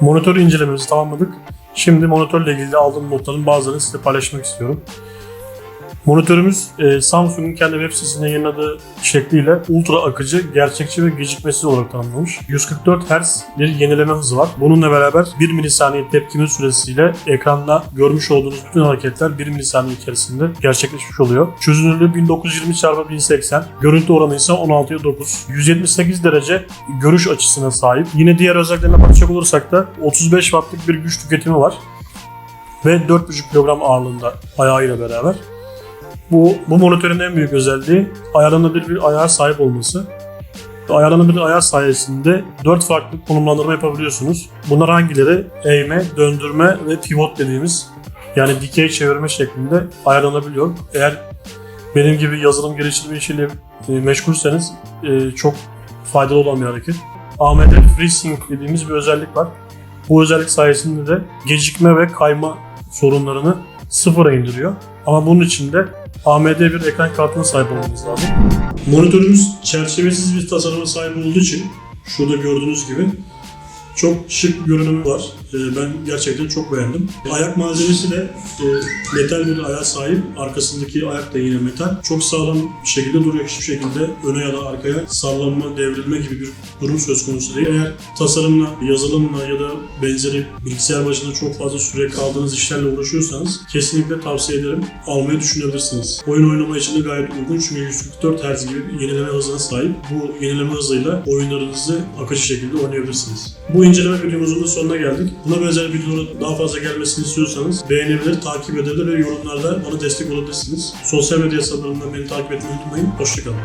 Monitör incelememizi tamamladık. Şimdi monitörle ilgili aldığım notların bazılarını size paylaşmak istiyorum. Monitörümüz e, Samsung'un kendi web sitesinde yayınladığı şekliyle ultra akıcı, gerçekçi ve gecikmesiz olarak tanımlamış. 144 Hz bir yenileme hızı var. Bununla beraber 1 milisaniye tepkime süresiyle ekranda görmüş olduğunuz bütün hareketler 1 milisaniye içerisinde gerçekleşmiş oluyor. Çözünürlüğü 1920 x 1080, görüntü oranı ise 16'ya 9. 178 derece görüş açısına sahip. Yine diğer özelliklerine bakacak olursak da 35 wattlık bir güç tüketimi var ve 4,5 kilogram ağırlığında ayağıyla beraber. Bu, bu monitörün en büyük özelliği ayarlanabilir bir ayağa sahip olması. Ayarlanabilir ayar sayesinde 4 farklı konumlandırma yapabiliyorsunuz. Bunlar hangileri? Eğme, döndürme ve pivot dediğimiz yani dikey çevirme şeklinde ayarlanabiliyor. Eğer benim gibi yazılım geliştirme işiyle e, meşgulseniz e, çok faydalı olan bir hareket. AMD FreeSync dediğimiz bir özellik var. Bu özellik sayesinde de gecikme ve kayma sorunlarını sıfıra indiriyor. Ama bunun için de AMD bir ekran kartına sahip olmanız lazım. Monitörümüz çerçevesiz bir tasarıma sahip olduğu için şurada gördüğünüz gibi çok şık görünümü var. Ee, Ben gerçekten çok beğendim. Ayak malzemesi de e, metal bir ayağa sahip. Arkasındaki ayak da yine metal. Çok sağlam bir şekilde duruyor. Hiçbir şekilde öne ya da arkaya sallanma, devrilme gibi bir durum söz konusu değil. Eğer tasarımla, yazılımla ya da benzeri bilgisayar başında çok fazla süre kaldığınız işlerle uğraşıyorsanız kesinlikle tavsiye ederim. Almayı düşünebilirsiniz. Oyun oynama için de gayet uygun çünkü 144 Hz gibi yenileme hızına sahip. Bu yenileme hızıyla oyunlarınızı akıcı şekilde oynayabilirsiniz. Bu bu inceleme videomuzun da sonuna geldik. Buna benzer videoların daha fazla gelmesini istiyorsanız beğenebilir, takip edebilir ve yorumlarda bana destek olabilirsiniz. Sosyal medya hesaplarından beni takip etmeyi unutmayın. Hoşçakalın.